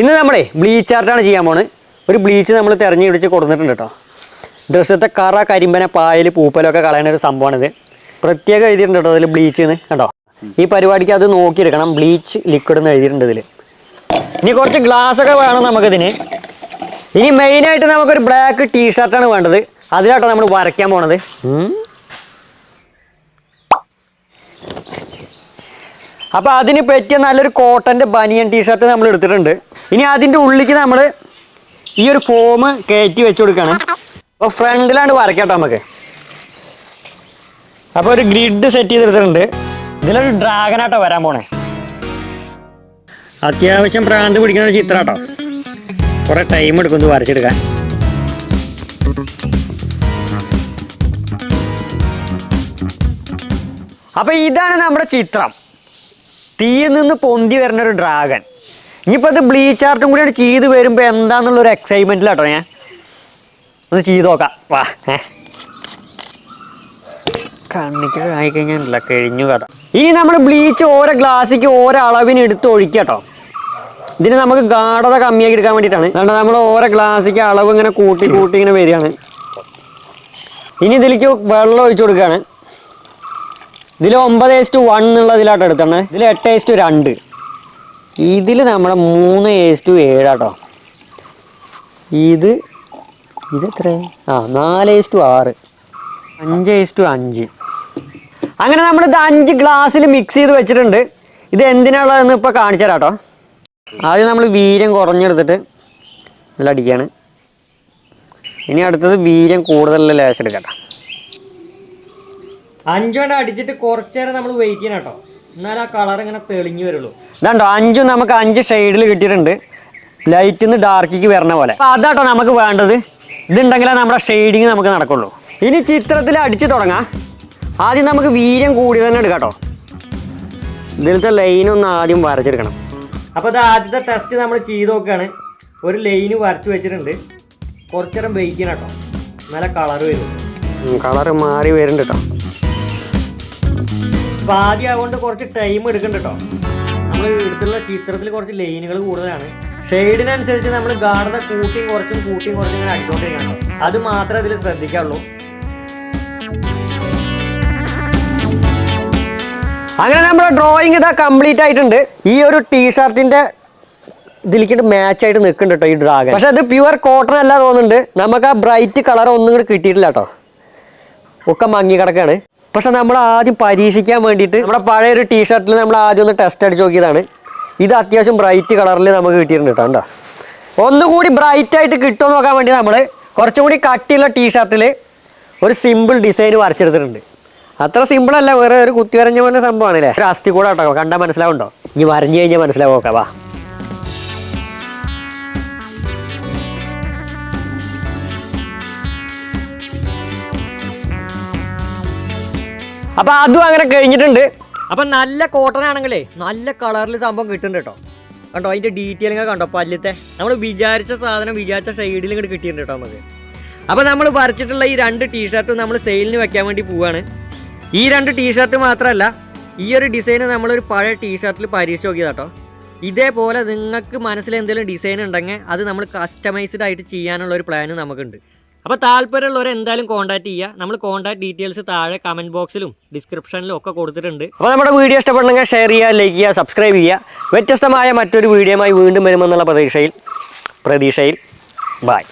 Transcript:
ഇന്ന് നമ്മളെ ബ്ലീച്ച് ആർട്ടാണ് ചെയ്യാൻ പോകുന്നത് ഒരു ബ്ലീച്ച് നമ്മൾ തിരഞ്ഞു പിടിച്ച് കൊടുത്തിട്ടുണ്ട് കേട്ടോ ഡ്രസ്സത്തെ കറ കരിമ്പന പായൽ പൂപ്പലൊക്കെ കളയുന്ന ഒരു സംഭവമാണിത്. പ്രത്യേകം എഴുതിയിട്ടുണ്ട് കേട്ടോ അതിൽ ബ്ലീച്ച് എന്ന് കേട്ടോ ഈ പരിപാടിക്ക് അത് നോക്കിയെടുക്കണം. ബ്ലീച്ച് ലിക്വിഡ് എന്ന് എഴുതിയിട്ടുണ്ട് ഇതിൽ ഇനി കുറച്ച് ഗ്ലാസ് ഒക്കെ വേണം നമുക്കിതിന്. ഇനി മെയിനായിട്ട് നമുക്കൊരു ബ്ലാക്ക് ടീഷർട്ടാണ് വേണ്ടത്. അതിലാട്ടോ നമ്മൾ വരയ്ക്കാൻ പോണത്. അപ്പം അപ്പോൾ അതിന് പറ്റിയ നല്ലൊരു കോട്ടന്റെ ബനിയൻ ടീഷർട്ട് നമ്മൾ എടുത്തിട്ടുണ്ട്. ഇനി അതിന്റെ ഉള്ളിലേക്ക് നമ്മൾ ഈ ഒരു ഫോം കയറ്റി വെച്ച് കൊടുക്കുകയാണ് അപ്പോൾ ഫ്രണ്ടിലാണ് വരയ്ക്കട്ടോ നമുക്ക് അപ്പോൾ ഒരു ഗ്രിഡ് സെറ്റ് ചെയ്തെടുത്തിട്ടുണ്ട്. ഇതിലൊരു ഡ്രാഗനാട്ടോ വരാൻ പോണേ. അത്യാവശ്യം പ്രാന്ത് പിടിക്കുന്ന ഒരു ചിത്രം കേട്ടോ കുറെ ടൈം എടുക്കും ഇത് വരച്ചെടുക്കാൻ. അപ്പൊ ഇതാണ് നമ്മുടെ ചിത്രം. തീയിൽ നിന്ന് പൊന്തി വരുന്ന ഒരു ഡ്രാഗൺ ഇനിയിപ്പോൾ അത് ബ്ലീച്ച് ആർട്ടും കൂടിയാണ് ചെയ്ത് വരുമ്പോൾ എന്താന്നുള്ളൊരു എക്സൈറ്റ്മെന്റിലാട്ടോ ഞാൻ. ഒന്ന് ചെയ്ത് നോക്കാം. വാ കണ്ണിക്ക് ആയി കഴിഞ്ഞു കഥ. ഇനി നമ്മൾ ബ്ലീച്ച് ഓരോ ഗ്ലാസ്സിക്ക് ഓരോ അളവിന് എടുത്ത് ഒഴിക്കുക കേട്ടോ ഇതിന് നമുക്ക് ഗാഠത കമ്മിയാക്കി എടുക്കാൻ വേണ്ടിയിട്ടാണ്. അതുകൊണ്ട് നമ്മൾ ഓരോ ഗ്ലാസ്സിക്ക് അളവ് ഇങ്ങനെ കൂട്ടി കൂട്ടി ഇങ്ങനെ വരികയാണ്. ഇനി ഇതിലേക്ക് വെള്ളം ഒഴിച്ചു കൊടുക്കുകയാണ്. ഇതിൽ ഒമ്പത് ഏസ്റ്റ് വൺ എന്നുള്ളതിലാട്ടോ എടുത്തത് ഇതിൽ എട്ട് ഏസ്റ്റ് രണ്ട്. ഇതിൽ നമ്മുടെ മൂന്ന് ഏസ്റ്റ് ഏഴാട്ടോ. ഇത് ഇത് എത്ര ആ നാല് ഏസ്റ്റു ആറ്. അഞ്ച് ഏസ്റ്റു അഞ്ച്. അങ്ങനെ നമ്മൾ ഇത് അഞ്ച് ഗ്ലാസ്സിൽ മിക്സ് ചെയ്ത് വെച്ചിട്ടുണ്ട്. ഇത് എന്തിനാണെന്ന് ഇപ്പോൾ കാണിച്ചു ആദ്യം നമ്മൾ വീര്യം കുറഞ്ഞെടുത്തിട്ട് നല്ല ഇതിലടിക്കുകയാണ് ഇനി അടുത്തത് വീര്യം കൂടുതലുള്ള ലേശം എടുക്കട്ടെ. അഞ്ചോണ്ട് അടിച്ചിട്ട് കുറച്ചേരം നമ്മൾ വെയിറ്റ് ചെയ്യണം കേട്ടോ. ആ കളർ ഇങ്ങനെ തെളിഞ്ഞു വരുള്ളൂ. ഇതാണ്ടോ അഞ്ചും നമുക്ക് അഞ്ച് ഷെയ്ഡിൽ കിട്ടിയിട്ടുണ്ട്. ലൈറ്റിൽ നിന്ന് ഡാർക്കിക്ക് വരണ പോലെ. അതാട്ടോ നമുക്ക് വേണ്ടത്. ഇതുണ്ടെങ്കിലേ നമ്മുടെ ഷെയ്ഡിങ് നമുക്ക് നടക്കുള്ളൂ. ഇനി ചിത്രത്തിൽ അടിച്ചു തുടങ്ങാം. ആദ്യം നമുക്ക് വീര്യം കൂടി തന്നെ എടുക്കാം കേട്ടോ ലൈൻ ഒന്ന് ആദ്യം വരച്ചെടുക്കണം. അപ്പോൾ ഇത് ആദ്യത്തെ ടെസ്റ്റ് നമ്മൾ ചെയ്ത് നോക്കുകയാണ് ഒരു ലൈന് വരച്ചു വെച്ചിട്ടുണ്ട്. കുറച്ചേരം വെയിക്കണം കേട്ടോ. നല്ല കളർ വരും. കളർ മാറി വരുന്നുണ്ട് കേട്ടോ. അപ്പോൾ ആദ്യം അതുകൊണ്ട് കുറച്ച് ടൈം എടുക്കുന്നുണ്ട് കേട്ടോ നമ്മൾ എടുത്തുള്ള ചിത്രത്തിൽ കുറച്ച് ലൈനുകൾ കൂടുതലാണ്. ഷെയ്ഡിനനുസരിച്ച് നമ്മൾ ഗാഠത കൂട്ടിയും കുറച്ചും കൂട്ടിയും കുറച്ചും ഇങ്ങനെ അടിച്ചോണ്ടിരിക്കണം. അത് മാത്രമേ അതിൽ ശ്രദ്ധിക്കാവുള്ളൂ. അങ്ങനെ നമ്മുടെ ഡ്രോയിങ് ഇതാ കംപ്ലീറ്റ് ആയിട്ടുണ്ട്. ഈ ഒരു ടീഷർട്ടിന്റെ ഇതിലേക്ക് മാച്ച് ആയിട്ട് നിൽക്കുന്നുണ്ട് കേട്ടോ ഈ ഡ്രാഗൺ പക്ഷെ അത് പ്യുവർ കോട്ടൺ അല്ല തോന്നുന്നുണ്ട്. നമുക്ക് ആ ബ്രൈറ്റ് കളർ ഒന്നും കൂടി കിട്ടിയിട്ടില്ല കേട്ടോ ഒക്കെ മങ്ങി കിടക്കാണ് പക്ഷെ നമ്മൾ ആദ്യം പരീക്ഷിക്കാൻ വേണ്ടിയിട്ട് നമ്മുടെ പഴയ ഒരു ടീഷർട്ടിൽ നമ്മൾ ആദ്യം ഒന്ന് ടെസ്റ്റ് അടിച്ച് നോക്കിയതാണ്. ഇത് അത്യാവശ്യം ബ്രൈറ്റ് കളറിൽ നമുക്ക് കിട്ടിയിട്ടുണ്ട് കേട്ടോ കണ്ടോ? ഒന്നുകൂടി ബ്രൈറ്റ് ആയിട്ട് കിട്ടുമോ നോക്കാൻ വേണ്ടി നമ്മൾ കുറച്ചും കൂടി കട്ടിയുള്ള ടീഷർട്ടിൽ ഒരു സിമ്പിൾ ഡിസൈൻ വരച്ചെടുത്തിട്ടുണ്ട്. അത്ര സിമ്പിൾ അല്ല വേറെ ഒരു കുത്തി വരഞ്ഞ പോലെ സംഭവമാണ് അല്ലേ ഒരു അസ്ഥി കൂടെ കേട്ടോ കണ്ടാൽ മനസ്സിലാവുണ്ടോ? ഇനി വരഞ്ഞു കഴിഞ്ഞാൽ മനസ്സിലാവും ഓക്കെ വാ. അപ്പൊ അതും അങ്ങനെ കഴിഞ്ഞിട്ടുണ്ട്. അപ്പൊ നല്ല കോട്ടൺ ആണെങ്കിലേ നല്ല കളറിൽ സംഭവം കിട്ടുന്നുണ്ട് കേട്ടോ കണ്ടോ? അതിന്റെ ഡീറ്റെയിലിംഗ് കണ്ടോ? പല്ലത്തെ. നമ്മൾ വിചാരിച്ച സാധനം വിചാരിച്ച ഷെയ്ഡിൽ ഇങ്ങോട്ട് കിട്ടിയിട്ടുണ്ട് കേട്ടോ നമുക്ക്. അപ്പൊ നമ്മൾ വരച്ചിട്ടുള്ള ഈ രണ്ട് ടീഷർട്ടും നമ്മൾ സെയിലിന് വെക്കാൻ വേണ്ടി പോവാണ്. ഈ രണ്ട് ടീഷർട്ട് മാത്രമല്ല ഈ ഒരു ഡിസൈൻ നമ്മളൊരു പഴയ ടീഷർട്ടിൽ പരീക്ഷിച്ച് നോക്കിയതാട്ടോ ഇതേപോലെ നിങ്ങൾക്ക് മനസ്സിൽ എന്തെങ്കിലും ഡിസൈൻ ഉണ്ടെങ്കിൽ അത് നമ്മൾ കസ്റ്റമൈസ്ഡ് ആയിട്ട് ചെയ്യാനുള്ള ഒരു പ്ലാൻ നമുക്കുണ്ട്. അപ്പോൾ താല്പര്യമുള്ളവർ എന്തായാലും കോൺടാക്ട് ചെയ്യുക നമ്മൾ കോൺടാക്ട് ഡീറ്റെയിൽസ് താഴെ കമന്റ് ബോക്സിലും ഡിസ്ക്രിപ്ഷനിലും ഒക്കെ കൊടുത്തിട്ടുണ്ട്. അപ്പോൾ നമ്മുടെ വീഡിയോ ഇഷ്ടപ്പെടണമെങ്കിൽ ഷെയർ ചെയ്യുക ലൈക്ക് ചെയ്യുക സബ്സ്ക്രൈബ് ചെയ്യുക. വ്യത്യസ്തമായ മറ്റൊരു വീഡിയോയുമായി വീണ്ടും വരുമെന്നുള്ള പ്രതീക്ഷയിൽ പ്രതീക്ഷയിൽ. ബായ്